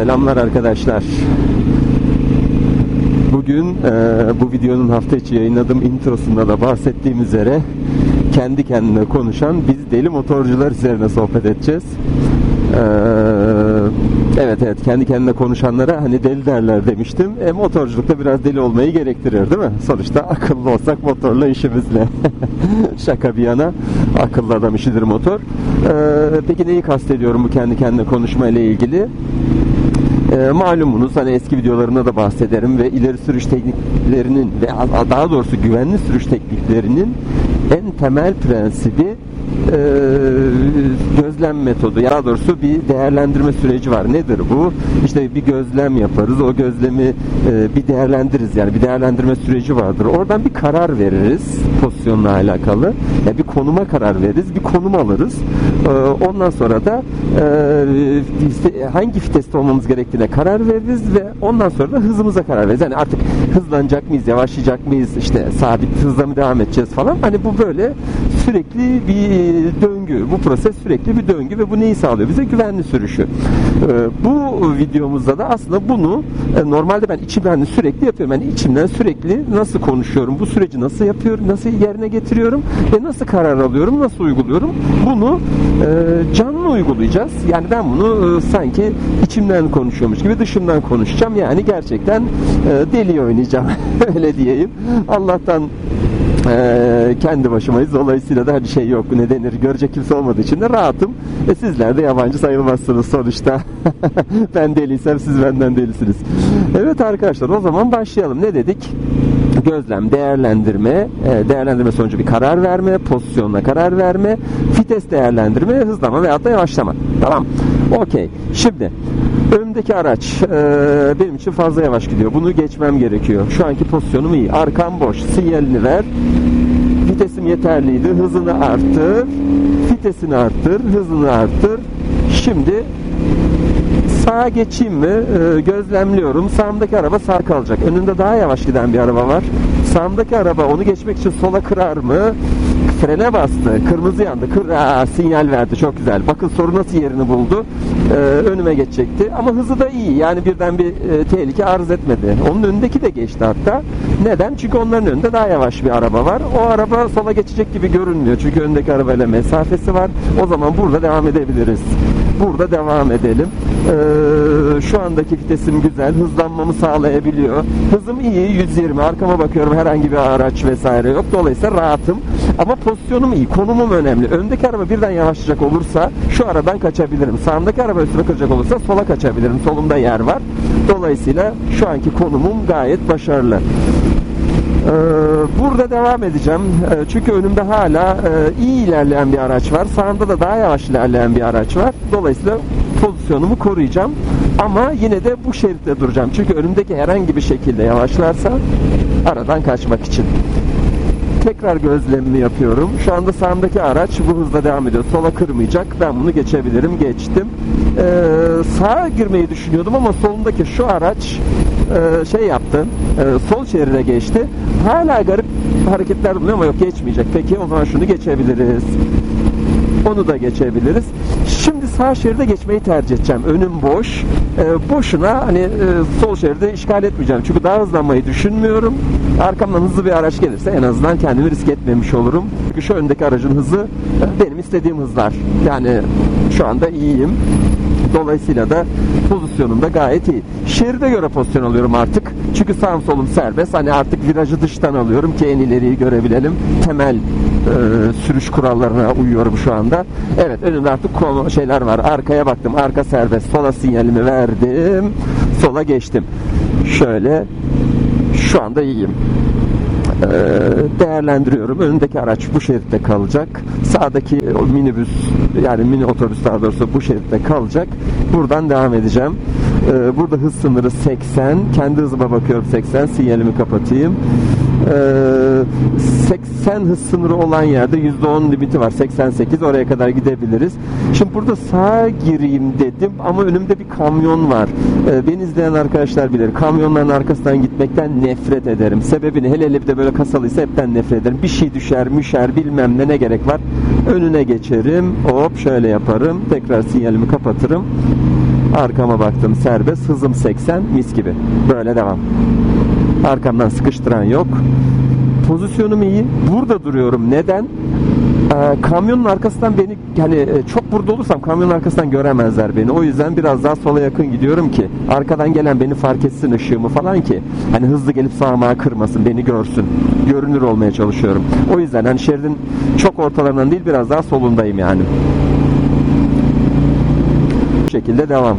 Selamlar arkadaşlar. Bugün e, bu videonun hafta içi yayınladığım introsunda da bahsettiğim üzere kendi kendine konuşan biz deli motorcular üzerine sohbet edeceğiz. Ee, evet evet kendi kendine konuşanlara hani deli derler demiştim. E, motorculukta biraz deli olmayı gerektirir değil mi? Sonuçta akıllı olsak motorla işimizle. Şaka bir yana akıllı adam işidir motor. Ee, peki neyi kastediyorum bu kendi kendine konuşma ile ilgili? E, malumunuz hani eski videolarımda da bahsederim ve ileri sürüş tekniklerinin ve daha doğrusu güvenli sürüş tekniklerinin en temel prensibi e, gözlem metodu. Ya doğrusu bir değerlendirme süreci var. Nedir bu? İşte bir gözlem yaparız. O gözlemi e, bir değerlendiririz. Yani bir değerlendirme süreci vardır. Oradan bir karar veririz pozisyonla alakalı. Yani bir konuma karar veririz. Bir konum alırız. E, ondan sonra da e, hangi viteste olmamız gerektiğine karar veririz ve ondan sonra da hızımıza karar veririz. Yani artık hızlanacak mıyız, yavaşlayacak mıyız, işte sabit hızla mı devam edeceğiz falan. Hani bu böyle sürekli bir döngü. Bu proses sürekli bir döngü ve bu neyi sağlıyor? Bize güvenli sürüşü. Bu videomuzda da aslında bunu normalde ben içimden sürekli yapıyorum. Yani içimden sürekli nasıl konuşuyorum, bu süreci nasıl yapıyorum, nasıl yerine getiriyorum ve nasıl karar alıyorum, nasıl uyguluyorum? Bunu canlı uygulayacağız. Yani ben bunu sanki içimden konuşuyormuş gibi dışımdan konuşacağım. Yani gerçekten deli oynayacağım. Öyle diyeyim. Allah'tan ee, kendi başımayız. Dolayısıyla da hani şey yok ne denir görecek kimse olmadığı için de rahatım. E sizler de yabancı sayılmazsınız sonuçta. ben deliysem siz benden delisiniz. Evet arkadaşlar o zaman başlayalım. Ne dedik? gözlem, değerlendirme, değerlendirme sonucu bir karar verme, pozisyonla karar verme, vites değerlendirme, hızlama veyahut da yavaşlama. Tamam. Okey. Şimdi önümdeki araç e, benim için fazla yavaş gidiyor. Bunu geçmem gerekiyor. Şu anki pozisyonum iyi. Arkam boş. Sinyalini ver. Vitesim yeterliydi. Hızını arttır. Vitesini arttır. Hızını arttır. Şimdi sağa geçeyim mi? Ee, gözlemliyorum. Sağımdaki araba sağ kalacak. Önünde daha yavaş giden bir araba var. Sağımdaki araba onu geçmek için sola kırar mı? Frene bastı. Kırmızı yandı. Kır Aa, sinyal verdi. Çok güzel. Bakın soru nasıl yerini buldu. Ee, önüme geçecekti. Ama hızı da iyi. Yani birden bir e, tehlike arz etmedi. Onun önündeki de geçti hatta. Neden? Çünkü onların önünde daha yavaş bir araba var. O araba sola geçecek gibi görünmüyor. Çünkü öndeki arabayla mesafesi var. O zaman burada devam edebiliriz. Burada devam edelim. Ee, şu andaki vitesim güzel. Hızlanmamı sağlayabiliyor. Hızım iyi. 120. Arkama bakıyorum. Herhangi bir araç vesaire yok. Dolayısıyla rahatım. Ama pozisyonum iyi. Konumum önemli. Öndeki araba birden yavaşlayacak olursa şu aradan kaçabilirim. Sağımdaki araba üstüne kıracak olursa sola kaçabilirim. Solumda yer var. Dolayısıyla şu anki konumum gayet başarılı. Ee, burada devam edeceğim. Ee, çünkü önümde hala e, iyi ilerleyen bir araç var. Sağımda da daha yavaş ilerleyen bir araç var. Dolayısıyla pozisyonumu koruyacağım. Ama yine de bu şeritte duracağım. Çünkü önümdeki herhangi bir şekilde yavaşlarsa aradan kaçmak için. Tekrar gözlemimi yapıyorum. Şu anda sağımdaki araç bu hızla devam ediyor. Sola kırmayacak. Ben bunu geçebilirim. Geçtim. Ee, sağa girmeyi düşünüyordum ama solundaki şu araç e, şey yaptı. E, sol şeride geçti. Hala garip hareketler bulunuyor ama yok geçmeyecek. Peki o zaman şunu geçebiliriz. Onu da geçebiliriz. Şimdi sağ şeride geçmeyi tercih edeceğim. Önüm boş. E, boşuna hani e, sol şeride işgal etmeyeceğim. Çünkü daha hızlanmayı düşünmüyorum. Arkamdan hızlı bir araç gelirse en azından kendimi risk etmemiş olurum. Çünkü şu öndeki aracın hızı benim istediğim hızlar. Yani şu anda iyiyim. Dolayısıyla da pozisyonum da gayet iyi. Şeride göre pozisyon alıyorum artık. Çünkü sağım solum serbest. Hani artık virajı dıştan alıyorum ki en ileriyi görebilelim. Temel sürüş kurallarına uyuyorum şu anda. Evet önümde artık şeyler var. Arkaya baktım. Arka serbest. Sola sinyalimi verdim. Sola geçtim. Şöyle şu anda iyiyim değerlendiriyorum. Önündeki araç bu şeritte kalacak. Sağdaki minibüs yani mini otobüs daha doğrusu bu şeritte kalacak. Buradan devam edeceğim. Burada hız sınırı 80. Kendi hızıma bakıyorum 80. Sinyalimi kapatayım. 80 hız sınırı olan yerde %10 limiti var. 88 oraya kadar gidebiliriz. Şimdi burada sağa gireyim dedim ama önümde bir kamyon var. Beni izleyen arkadaşlar bilir. Kamyonların arkasından gitmekten nefret ederim. Sebebini hele hele bir de böyle kasalıysa hepten nefret ederim. Bir şey düşer, müşer bilmem ne ne gerek var. Önüne geçerim. Hop şöyle yaparım. Tekrar sinyalimi kapatırım. Arkama baktım serbest. Hızım 80 mis gibi. Böyle devam. Arkamdan sıkıştıran yok. Pozisyonum iyi. Burada duruyorum. Neden? Ee, kamyonun arkasından beni hani e, çok burada olursam kamyonun arkasından göremezler beni. O yüzden biraz daha sola yakın gidiyorum ki arkadan gelen beni fark etsin ışığımı falan ki hani hızlı gelip sağıma kırmasın beni görsün. Görünür olmaya çalışıyorum. O yüzden hani şeridin çok ortalarından değil biraz daha solundayım yani. Bu şekilde devam.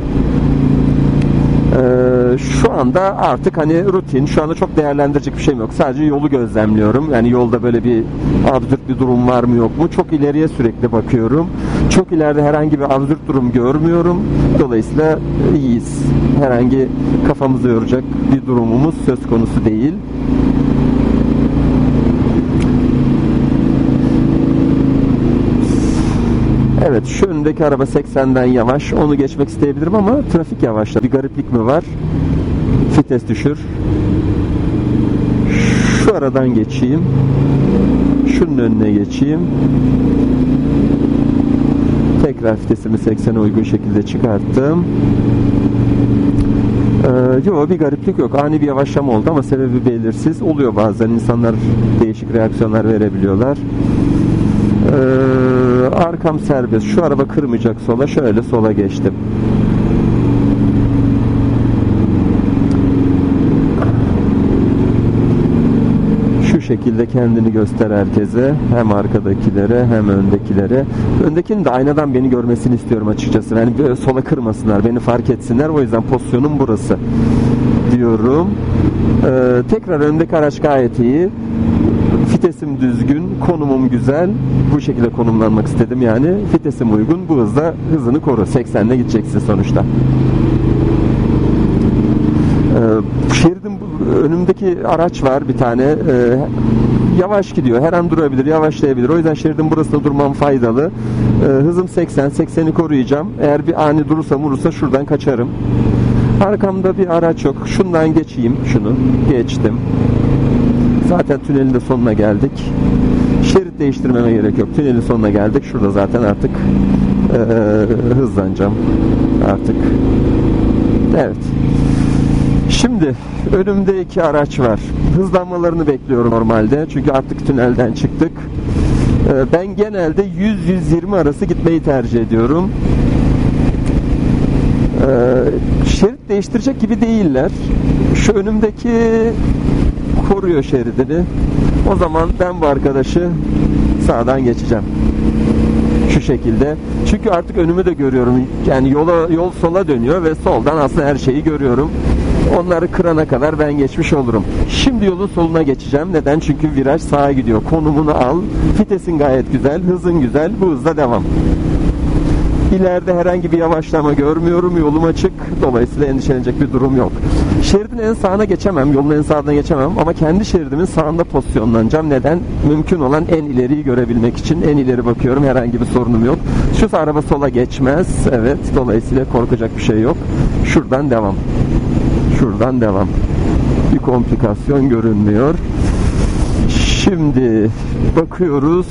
Ee, şu anda artık hani rutin, şu anda çok değerlendirecek bir şeyim yok. Sadece yolu gözlemliyorum. Yani yolda böyle bir absürt bir durum var mı yok mu? Çok ileriye sürekli bakıyorum. Çok ileride herhangi bir absürt durum görmüyorum. Dolayısıyla iyiyiz. Herhangi kafamızı yoracak bir durumumuz söz konusu değil. Evet şu önündeki araba 80'den yavaş. Onu geçmek isteyebilirim ama trafik yavaşladı. Bir gariplik mi var? Vites düşür. Şu aradan geçeyim. Şunun önüne geçeyim. Tekrar vitesimi 80'e uygun şekilde çıkarttım. Ee, yok bir gariplik yok. Ani bir yavaşlama oldu ama sebebi belirsiz. Oluyor bazen. insanlar değişik reaksiyonlar verebiliyorlar. Ee, arkam serbest. Şu araba kırmayacak sola. Şöyle sola geçtim. Şu şekilde kendini göster herkese. Hem arkadakilere hem öndekilere. Öndekinin de aynadan beni görmesini istiyorum açıkçası. Yani böyle sola kırmasınlar. Beni fark etsinler. O yüzden pozisyonum burası. Diyorum. Ee, tekrar öndeki araç gayet iyi vitesim düzgün, konumum güzel. Bu şekilde konumlanmak istedim yani. Vitesim uygun. Bu hızda hızını koru. 80'le gideceksin sonuçta. Ee, şeridin önümdeki araç var bir tane. Ee, yavaş gidiyor. Her an durabilir, yavaşlayabilir. O yüzden şeridin burasında durmam faydalı. Ee, hızım 80. 80'i koruyacağım. Eğer bir ani durursa vurursa şuradan kaçarım. Arkamda bir araç yok. Şundan geçeyim. Şunu. Geçtim. Zaten tünelin de sonuna geldik. Şerit değiştirmeme gerek yok. Tünelin sonuna geldik. Şurada zaten artık ee, hızlanacağım. Artık. Evet. Şimdi önümde iki araç var. Hızlanmalarını bekliyorum normalde. Çünkü artık tünelden çıktık. Ben genelde 100-120 arası gitmeyi tercih ediyorum. Şerit değiştirecek gibi değiller. Şu önümdeki koruyor şeridini. O zaman ben bu arkadaşı sağdan geçeceğim. Şu şekilde. Çünkü artık önümü de görüyorum. Yani yola yol sola dönüyor ve soldan aslında her şeyi görüyorum. Onları kırana kadar ben geçmiş olurum. Şimdi yolun soluna geçeceğim. Neden? Çünkü viraj sağa gidiyor. Konumunu al. Vitesin gayet güzel. Hızın güzel. Bu hızla devam. İleride herhangi bir yavaşlama görmüyorum. Yolum açık. Dolayısıyla endişelenecek bir durum yok. Şeridin en sağına geçemem. Yolun en sağına geçemem. Ama kendi şeridimin sağında pozisyonlanacağım. Neden? Mümkün olan en ileriyi görebilmek için. En ileri bakıyorum. Herhangi bir sorunum yok. Şu araba sola geçmez. Evet. Dolayısıyla korkacak bir şey yok. Şuradan devam. Şuradan devam. Bir komplikasyon görünmüyor. Şimdi bakıyoruz.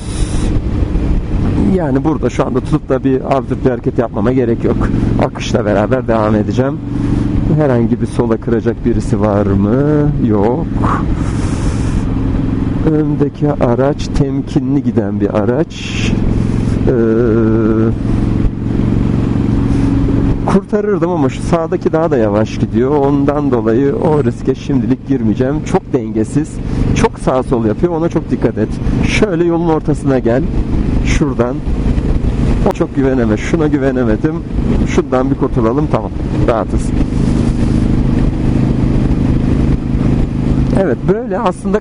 Yani burada şu anda tutup da bir absürt bir hareket yapmama gerek yok. Akışla beraber devam edeceğim. Herhangi bir sola kıracak birisi var mı? Yok. Öndeki araç temkinli giden bir araç. Ee, kurtarırdım ama şu sağdaki daha da yavaş gidiyor. Ondan dolayı o riske şimdilik girmeyeceğim. Çok dengesiz. Çok sağ sol yapıyor. Ona çok dikkat et. Şöyle yolun ortasına gel. Şuradan. O çok güveneme. Şuna güvenemedim. Şundan bir kurtulalım. Tamam. Rahatız. Evet böyle aslında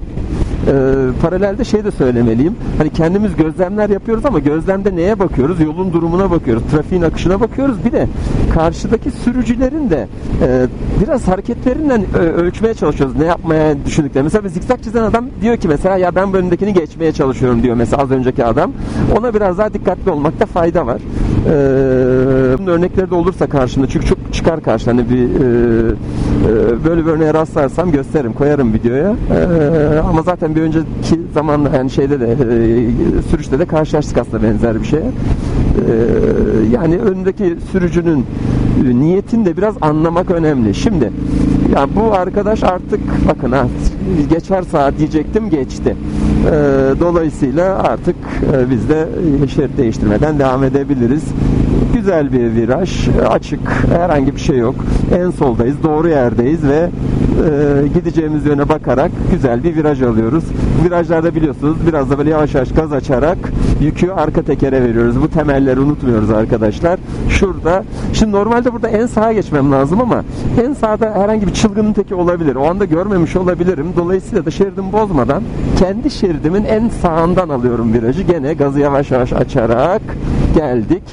e, paralelde şey de söylemeliyim. Hani kendimiz gözlemler yapıyoruz ama gözlemde neye bakıyoruz? Yolun durumuna bakıyoruz. Trafiğin akışına bakıyoruz. Bir de karşıdaki sürücülerin de e, biraz hareketlerinden e, ölçmeye çalışıyoruz. Ne yapmaya düşündükleri. Mesela bir zikzak çizen adam diyor ki mesela ya ben bu önündekini geçmeye çalışıyorum diyor mesela az önceki adam. Ona biraz daha dikkatli olmakta fayda var. E, bunun örnekleri de olursa karşımda çünkü çok çıkar karşına hani bir e, e, böyle bir örneğe rastlarsam gösteririm koyarım videoya e, ama zaten bir önceki zamanla yani şeyde de e, sürüşte de karşılaştık aslında benzer bir şeye e, yani önündeki sürücünün niyetin de biraz anlamak önemli. Şimdi ya bu arkadaş artık bakın ha geçer saat diyecektim geçti. Ee, dolayısıyla artık e, biz de şerit değiştirmeden devam edebiliriz. Güzel bir viraj, açık, herhangi bir şey yok. En soldayız, doğru yerdeyiz ve e, gideceğimiz yöne bakarak güzel bir viraj alıyoruz. Virajlarda biliyorsunuz biraz da böyle yavaş yavaş gaz açarak yükü arka tekere veriyoruz. Bu temelleri unutmuyoruz arkadaşlar. Şurada, şimdi normalde burada en sağa geçmem lazım ama en sağda herhangi bir çılgının teki olabilir. O anda görmemiş olabilirim. Dolayısıyla da şeridimi bozmadan kendi şeridimin en sağından alıyorum virajı. Gene gazı yavaş yavaş açarak geldik.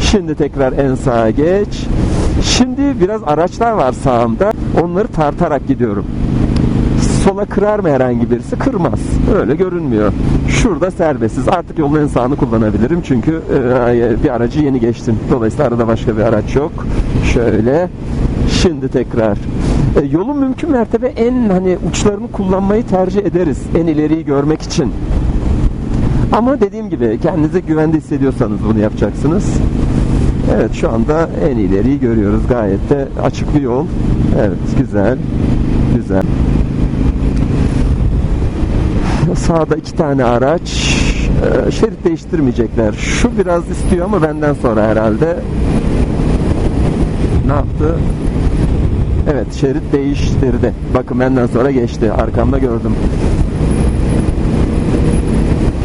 Şimdi tekrar en sağa geç. Şimdi biraz araçlar var sağımda. Onları tartarak gidiyorum. Sola kırar mı herhangi birisi? Kırmaz. Öyle görünmüyor. Şurada serbestsiz. Artık yolun en sağını kullanabilirim. Çünkü e, bir aracı yeni geçtim. Dolayısıyla arada başka bir araç yok. Şöyle. Şimdi tekrar. E, yolun mümkün mertebe en hani uçlarını kullanmayı tercih ederiz. En ileriyi görmek için. Ama dediğim gibi kendinize güvende hissediyorsanız bunu yapacaksınız. Evet şu anda en ileriyi görüyoruz. Gayet de açık bir yol. Evet güzel. Güzel. Sağda iki tane araç. Ee, şerit değiştirmeyecekler. Şu biraz istiyor ama benden sonra herhalde. Ne yaptı? Evet şerit değiştirdi. Bakın benden sonra geçti. Arkamda gördüm.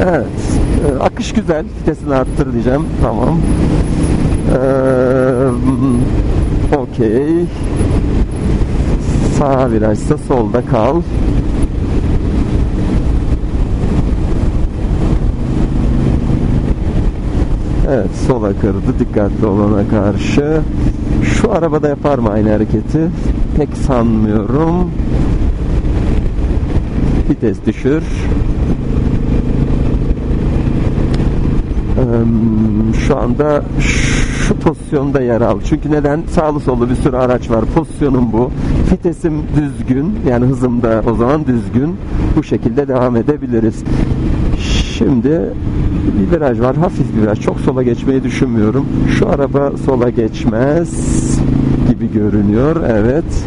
Evet. Ee, akış güzel. Vitesini arttır diyeceğim. Tamam. Okey. Sağ virajsa solda kal. Evet sola kırdı dikkatli olana karşı. Şu arabada yapar mı aynı hareketi? Pek sanmıyorum. Vites düşür. şu anda şu pozisyonda yer al. Çünkü neden? Sağlı sollu bir sürü araç var. Pozisyonum bu. Vitesim düzgün. Yani hızım da o zaman düzgün. Bu şekilde devam edebiliriz. Şimdi bir viraj var. Hafif bir viraj. Çok sola geçmeyi düşünmüyorum. Şu araba sola geçmez gibi görünüyor. Evet.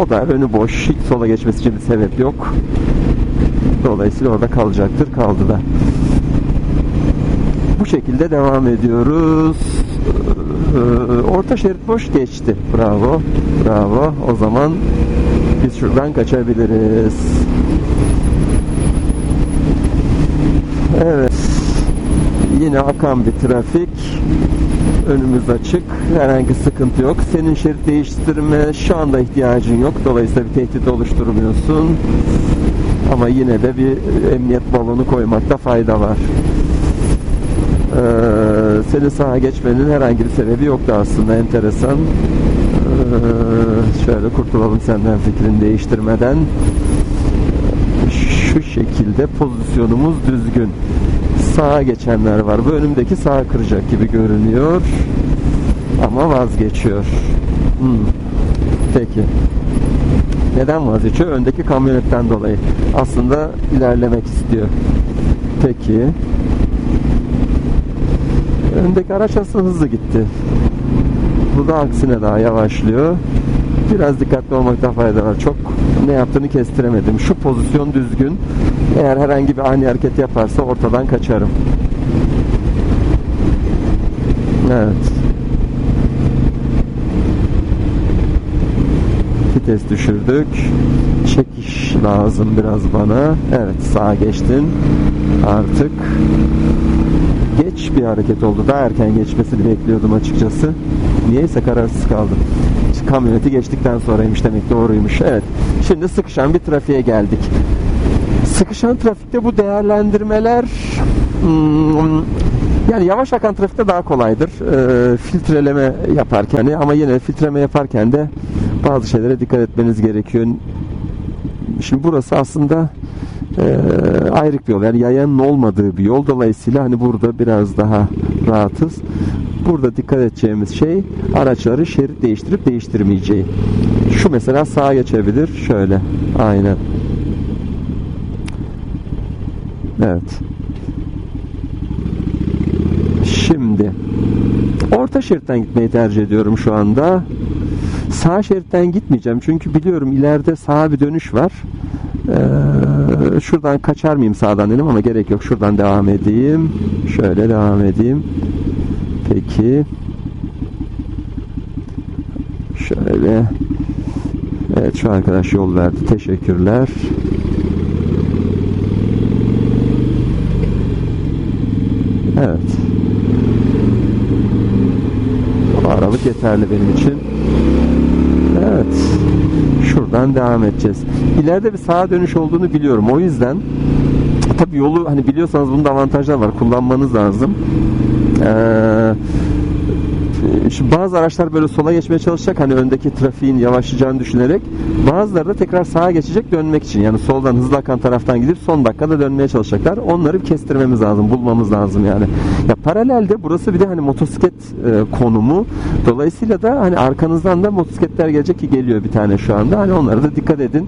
O da önü boş. Hiç sola geçmesi için bir sebep yok. Dolayısıyla orada kalacaktır. Kaldı da bu şekilde devam ediyoruz. Ee, orta şerit boş geçti. Bravo. Bravo. O zaman biz şuradan kaçabiliriz. Evet. Yine akan bir trafik. Önümüz açık. Herhangi sıkıntı yok. Senin şerit değiştirme şu anda ihtiyacın yok. Dolayısıyla bir tehdit oluşturmuyorsun. Ama yine de bir emniyet balonu koymakta fayda var. Ee, senin sağa geçmenin herhangi bir sebebi yoktu aslında enteresan. Ee, şöyle kurtulalım senden fikrini değiştirmeden. Şu şekilde pozisyonumuz düzgün. Sağa geçenler var. Bu önümdeki sağa kıracak gibi görünüyor. Ama vazgeçiyor. Hmm. Peki. Neden vazgeçiyor? Öndeki kamyonetten dolayı. Aslında ilerlemek istiyor. Peki. Öndeki araç aslında hızlı gitti. Bu da aksine daha yavaşlıyor. Biraz dikkatli olmakta fayda var. Çok ne yaptığını kestiremedim. Şu pozisyon düzgün. Eğer herhangi bir ani hareket yaparsa ortadan kaçarım. Evet. Vites düşürdük. Çekiş lazım biraz bana. Evet sağa geçtin. Artık geç bir hareket oldu. Daha erken geçmesini bekliyordum açıkçası. Niyeyse kararsız kaldım. Kamyoneti geçtikten sonraymış demek doğruymuş. Evet. Şimdi sıkışan bir trafiğe geldik. Sıkışan trafikte bu değerlendirmeler hmm, yani yavaş akan trafikte daha kolaydır. E, filtreleme yaparken ama yine filtreleme yaparken de bazı şeylere dikkat etmeniz gerekiyor. Şimdi burası aslında e, ayrık bir yol. Yani yayanın olmadığı bir yol. Dolayısıyla hani burada biraz daha rahatız. Burada dikkat edeceğimiz şey araçları şerit değiştirip değiştirmeyeceği. Şu mesela sağa geçebilir. Şöyle. Aynen. Evet. Şimdi Orta şeritten gitmeyi tercih ediyorum şu anda. Sağ şeritten gitmeyeceğim çünkü biliyorum ileride sağa bir dönüş var. Ee, şuradan kaçar mıyım sağdan dedim ama gerek yok. Şuradan devam edeyim. Şöyle devam edeyim. Peki. Şöyle. Evet şu arkadaş yol verdi. Teşekkürler. Evet. Bu aralık yeterli benim için. Evet. Şuradan devam edeceğiz. İleride bir sağa dönüş olduğunu biliyorum. O yüzden tabi yolu hani biliyorsanız bunun da avantajlar var. Kullanmanız lazım. Eee Bazı araçlar böyle sola geçmeye çalışacak hani öndeki trafiğin yavaşlayacağını düşünerek bazıları da tekrar sağa geçecek dönmek için yani soldan hızlı akan taraftan gidip son dakikada dönmeye çalışacaklar. Onları kestirmemiz lazım, bulmamız lazım yani. Ya paralelde burası bir de hani motosiklet e, konumu. Dolayısıyla da hani arkanızdan da motosikletler gelecek ki geliyor bir tane şu anda. Hani onlara da dikkat edin.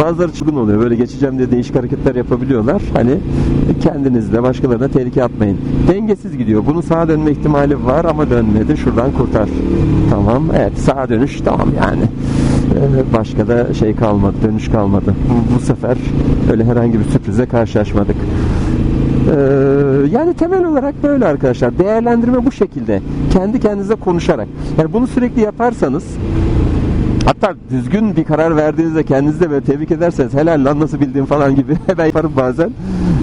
Bazıları çılgın oluyor. Böyle geçeceğim diye değişik hareketler yapabiliyorlar. Hani kendinizle başkalarına tehlike atmayın. Dengesiz gidiyor. Bunun sağa dönme ihtimali var ama dönmedi. Şuradan kurtar. Tamam. Evet sağa dönüş tamam yani. Ee, başka da şey kalmadı. Dönüş kalmadı. Bu, bu sefer öyle herhangi bir sürprize karşılaşmadık. Ee, yani temel olarak böyle arkadaşlar. Değerlendirme bu şekilde. Kendi kendinize konuşarak. Yani bunu sürekli yaparsanız Hatta düzgün bir karar verdiğinizde kendinizi de böyle tebrik ederseniz helal lan nasıl bildiğim falan gibi ben yaparım bazen.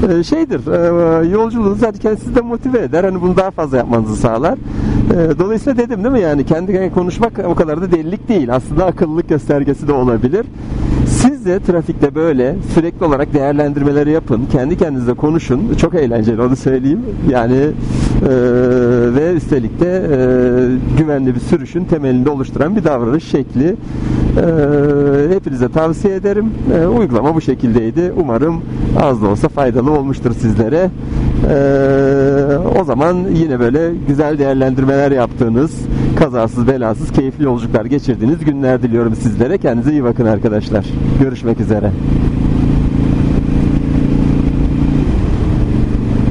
Ee, şeydir e, yolculuğunuz zaten sizi de motive eder. Hani bunu daha fazla yapmanızı sağlar. E, dolayısıyla dedim değil mi yani kendi kendine konuşmak o kadar da delilik değil. Aslında akıllılık göstergesi de olabilir. Siz de trafikte böyle sürekli olarak değerlendirmeleri yapın. Kendi kendinize konuşun. Çok eğlenceli onu söyleyeyim. Yani ve üstelik de e, güvenli bir sürüşün temelinde oluşturan bir davranış şekli. E, hepinize tavsiye ederim. E, uygulama bu şekildeydi. Umarım az da olsa faydalı olmuştur sizlere. O zaman yine böyle güzel değerlendirmeler yaptığınız, kazasız belasız keyifli yolculuklar geçirdiğiniz günler diliyorum sizlere. Kendinize iyi bakın arkadaşlar. Görüşmek üzere.